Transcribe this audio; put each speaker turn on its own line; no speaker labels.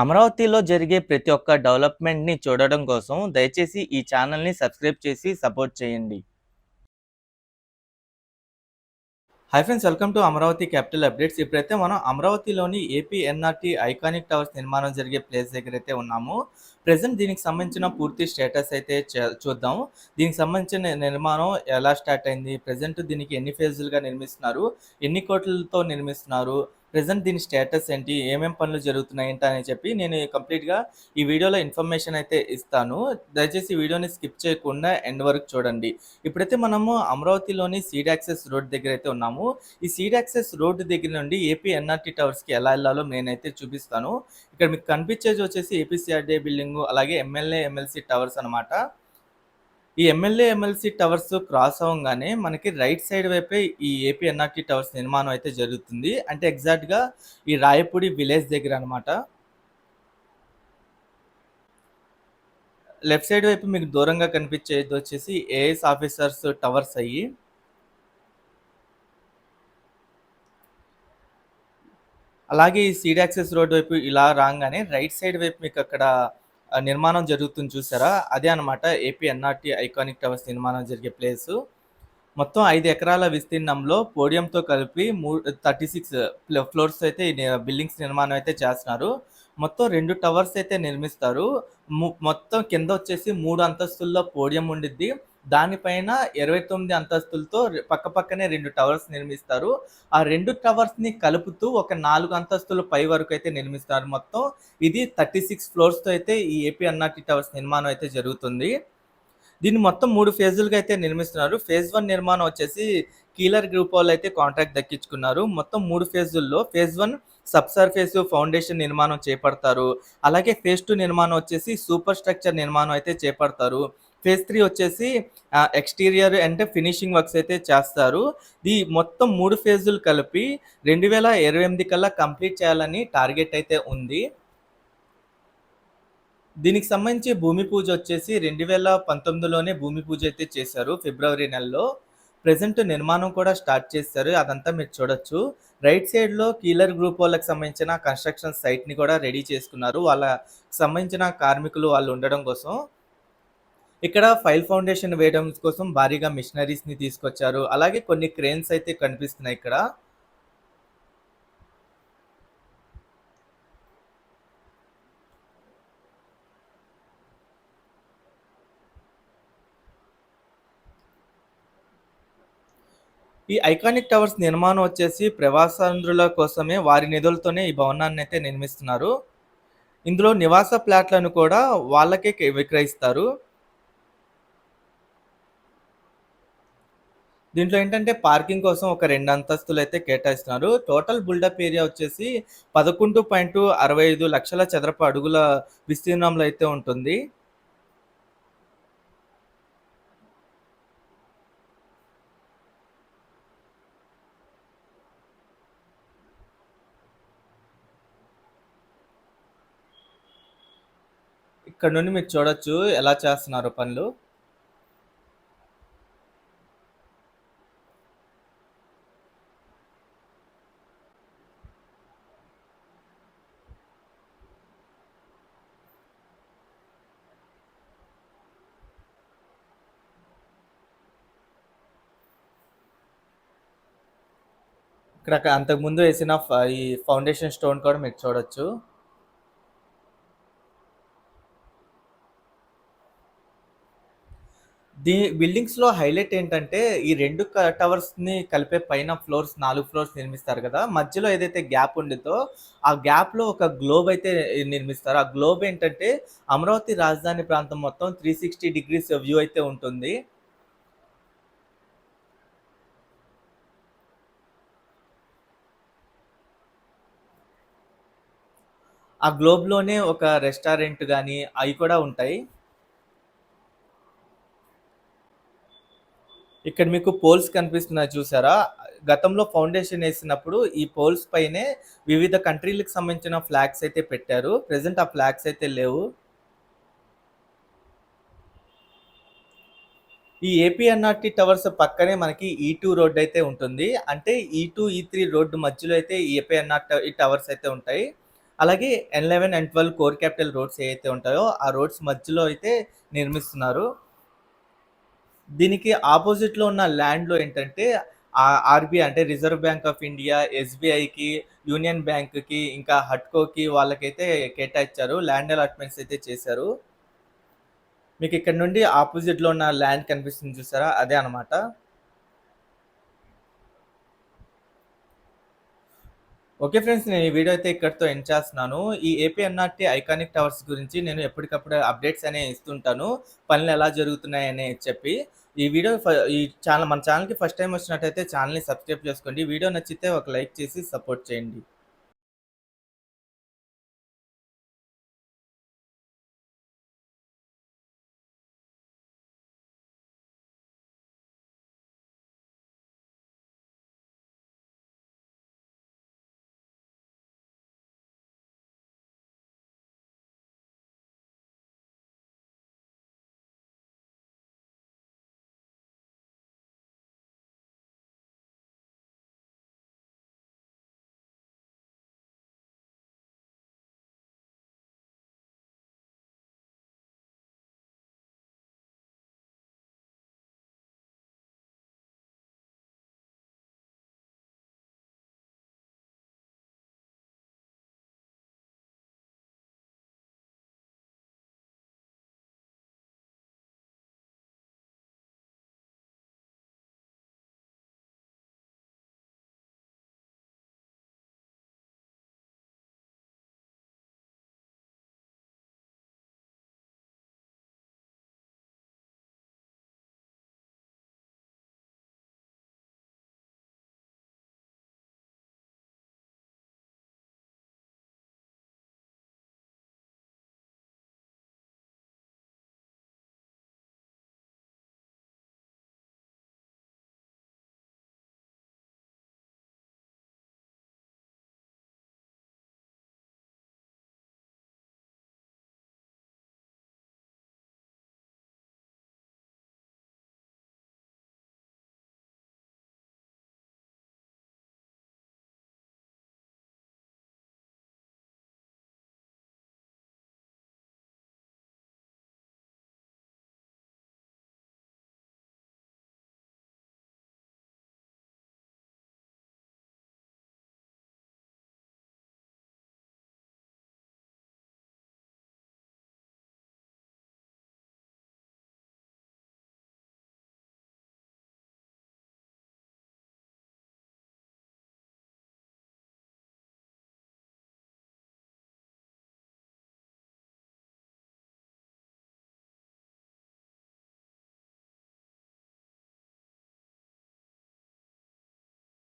అమరావతిలో జరిగే ప్రతి ఒక్క డెవలప్మెంట్‌ని చూడడం కోసం దయచేసి ఈ ఛానల్‌ని సబ్స్క్రైబ్ చేసి సపోర్ట్ చేయండి. Hi friends welcome to Amaravati capital updates. ఇప్పుడైతే మనం అమరావతిలోని ఏపీ ఎన్ఆర్‌టీ ఐకానిక్ టవర్స్ నిర్మాణం జరిగే ప్లేస్ దగ్గర అయితే ఉన్నాము. ప్రజెంట్ దీనికి సంబంధించిన పూర్తి స్టేటస్ అయితే చ చూద్దాం. దీనికి సంబంధించిన నిర్మాణం ఎలా స్టార్ట్ అయింది? ప్రెజెంట్ దీనికి ఎన్ని ఫేజులుగా నిర్మిస్తున్నారు? ఎన్ని కోట్లతో నిర్మిస్తున్నారు? ప్రజెంట్ దీని స్టేటస్ ఏంటి? ఏమేం పనులు జరుగుతున్నాయి ఏంటి అని చెప్పి నేను కంప్లీట్‌గా ఈ వీడియోలో ఇన్ఫర్మేషన్ అయితే ఇస్తాను. దయచేసి వీడియోని స్కిప్ చేయకుండా ఎండ్ వరకు చూడండి. ఇప్పుడైతే మనము అమరావతిలోని సీడ్ యాక్సెస్ రోడ్ దగ్గర అయితే ఉన్నాము. ఈ సీడ్ యాక్సెస్ రోడ్ దగ్గర నుండి ఏపీ ఎన్ఆర్‌టీ టవర్స్‌కి ఎలా వెళ్ళాలో నేనైతే చూపిస్తాను. ఇక్కడ మీకు కనిపించేది వచ్చేసి ఏపీసీఆర్డీ బిల్డింగ్ అలాగే ఎమ్మెల్యే, ఎమ్మెల్సీ టవర్స్ అనమాట. ఈ ఎమ్మెల్యే, ఎమ్మెల్సీ టవర్స్ క్రాస్ అవ్వంగానే మనకి రైట్ సైడ్ వైపే ఈ ఏపీ ఎన్ఆర్‌టీ టవర్స్ నిర్మాణం అయితే జరుగుతుంది. అంటే ఎగ్జాక్ట్‌గా ఈ రాయపూడి విలేజ్ దగ్గర అనమాట. లెఫ్ట్ సైడ్ వైపు మీకు దూరంగా కనిపించేది వచ్చేసి ఏఎస్ ఆఫీసర్స్ టవర్స్ అయ్యి. అలాగే ఈ సీడ్ యాక్సెస్ రోడ్ వైపు ఇలా రాగానే రైట్ సైడ్ వైపు మీకు అక్కడ నిర్మాణం జరుగుతుంది చూసారా? అదే అనమాట ఏపీ ఎన్ఆర్‌టీ ఐకానిక్ టవర్స్ నిర్మాణం జరిగే ప్లేసు. మొత్తం ఐదు ఎకరాల విస్తీర్ణంలో పోడియంతో కలిపి మూ థర్టీ సిక్స్ ఫ్లోర్స్ అయితే బిల్డింగ్స్ నిర్మాణం అయితే చేస్తున్నారు. మొత్తం రెండు టవర్స్ అయితే నిర్మిస్తారు. మొత్తం కింద వచ్చేసి మూడు అంతస్తుల్లో పోడియం ఉండిద్ది. దానిపైన 29 అంతస్తులతో పక్క పక్కపక్కనే రెండు టవర్స్ నిర్మిస్తారు. ఆ రెండు టవర్స్‌ని కలుపుతూ ఒక నాలుగు అంతస్తుల పై వరకు అయితే నిర్మిస్తారు. మొత్తం ఇది 36 ఫ్లోర్స్‌తో అయితే ఈ ఏపీ అన్నాటి టవర్స్ నిర్మాణం అయితే జరుగుతుంది. దీన్ని మొత్తం మూడు ఫేజులుగా అయితే నిర్మిస్తున్నారు. ఫేజ్ వన్ నిర్మాణం వచ్చేసి కీలర్ గ్రూప్ వాళ్ళు అయితే కాంట్రాక్ట్ దక్కించుకున్నారు. మొత్తం మూడు ఫేజుల్లో phase one sub surface foundation నిర్మాణం చేపడతారు. అలాగే ఫేజ్ టూ నిర్మాణం వచ్చేసి సూపర్ స్ట్రక్చర్ నిర్మాణం అయితే చేపడతారు. ఫేజ్ త్రీ వచ్చేసి ఎక్స్‌టీరియర్ అంటే ఫినిషింగ్ వర్క్స్ అయితే చేస్తారు. ఈ మొత్తం మూడు ఫేజులు కలిపి 2028 కల్లా కంప్లీట్ చేయాలని టార్గెట్ అయితే ఉంది. దీనికి సంబంధించి భూమి పూజ వచ్చేసి 2019లోనే భూమి పూజ అయితే చేశారు ఫిబ్రవరి నెలలో. ప్రజెంట్ నిర్మాణం కూడా స్టార్ట్ చేశారు. అదంతా మీరు చూడొచ్చు. రైట్ సైడ్‌లో కీలర్ గ్రూప్ వాళ్ళకి సంబంధించిన కన్‌స్ట్రక్షన్ సైట్‌ని కూడా రెడీ చేసుకున్నారు. వాళ్ళకి సంబంధించిన కార్మికులు వాళ్ళు ఉండడం కోసం. ఇక్కడ ఫైల్ ఫౌండేషన్ వేయడం కోసం భారీగా మిషనరీస్‌ని తీసుకొచ్చారు. అలాగే కొన్ని క్రేన్స్ అయితే కనిపిస్తున్నాయి ఇక్కడ. ఈ ఐకానిక్ టవర్స్ నిర్మాణం వచ్చేసి ప్రవాసాంధ్రుల కోసమే వారి నిధులతోనే ఈ భవనాన్ని అయితే నిర్మిస్తున్నారు. ఇందులో నివాస ప్లాట్లను కూడా వాళ్ళకే విక్రయిస్తారు. దీంట్లో ఏంటంటే పార్కింగ్ కోసం ఒక రెండు అంతస్తులు అయితే కేటాయిస్తున్నారు. టోటల్ బిల్డప్ ఏరియా వచ్చేసి 11.65 లక్షల చదరపు అడుగుల విస్తీర్ణంలో అయితే ఉంటుంది. ఇక్కడ నుండి మీరు చూడొచ్చు ఎలా చేస్తున్నారు పనులు. ఇక్కడ అంతకు అంతకుముందు వేసిన ఈ ఫౌండేషన్ స్టోన్ కూడా మీరు చూడొచ్చు. దీ బిల్డింగ్స్‌లో హైలైట్ ఏంటంటే ఈ రెండు టవర్స్‌ని కలిపే పైన ఫ్లోర్స్ నాలుగు ఫ్లోర్స్ నిర్మిస్తారు కదా మధ్యలో ఏదైతే గ్యాప్ ఉండిద్దో ఆ గ్యాప్‌లో ఒక గ్లోబ్ అయితే నిర్మిస్తారు. ఆ గ్లోబ్ ఏంటంటే అమరావతి రాజధాని ప్రాంతం మొత్తం 360 డిగ్రీస్ వ్యూ అయితే ఉంటుంది. ఆ గ్లోబ్‌లోనే ఒక రెస్టారెంట్ కానీ అవి కూడా ఉంటాయి. ఇక్కడ మీకు పోల్స్ కనిపిస్తున్నాయి చూసారా? గతంలో ఫౌండేషన్ వేసినప్పుడు ఈ పోల్స్ పైనే వివిధ కంట్రీలకు సంబంధించిన ఫ్లాగ్స్ అయితే పెట్టారు. ప్రజెంట్ ఆ ఫ్లాగ్స్ అయితే లేవు. ఈ ఏపీ ఎన్ఆర్‌టీ టవర్స్ పక్కనే మనకి ఈ టూ రోడ్ అయితే ఉంటుంది. అంటే ఈ2, ఈ3 రోడ్డు మధ్యలో అయితే ఈ ఏపీ ఎన్ఆర్ ఈ టవర్స్ అయితే ఉంటాయి. అలాగే N eleven and twelve core capital roads ఏవైతే ఉంటాయో ఆ రోడ్స్ మధ్యలో అయితే నిర్మిస్తున్నారు. దీనికి ఆపోజిట్లో ఉన్న ల్యాండ్లో ఏంటంటే ఆర్బీఐ అంటే రిజర్వ్ బ్యాంక్ ఆఫ్ ఇండియా ఎస్బీఐకి యూనియన్ బ్యాంక్కి ఇంకా హట్కోకి వాళ్ళకైతే కేటాయించారు ల్యాండ్ అలాట్మెంట్స్ అయితే చేశారు. మీకు ఇక్కడ నుండి ఆపోజిట్లో ఉన్న ల్యాండ్ కనిపిస్తుంది చూసారా? అదే అనమాట ఓకే ఫ్రెండ్స్ నేను ఈ వీడియో అయితే ఇక్కడితో ఎండ్ చేస్తున్నాను. ఈ ఏపీఎన్ఆర్టీ ఐకానిక్ టవర్స్ గురించి నేను ఎప్పటికప్పుడు అప్డేట్స్ అనే ఇస్తుంటాను. పనులు ఎలా జరుగుతున్నాయని చెప్పి. ఈ వీడియో ఈ ఛానల్ మన ఛానల్కి ఫస్ట్ టైం వచ్చినట్టయితే ఛానల్ని సబ్స్క్రైబ్ చేసుకోండి. వీడియో నచ్చితే ఒక లైక్ చేసి సపోర్ట్ చేయండి.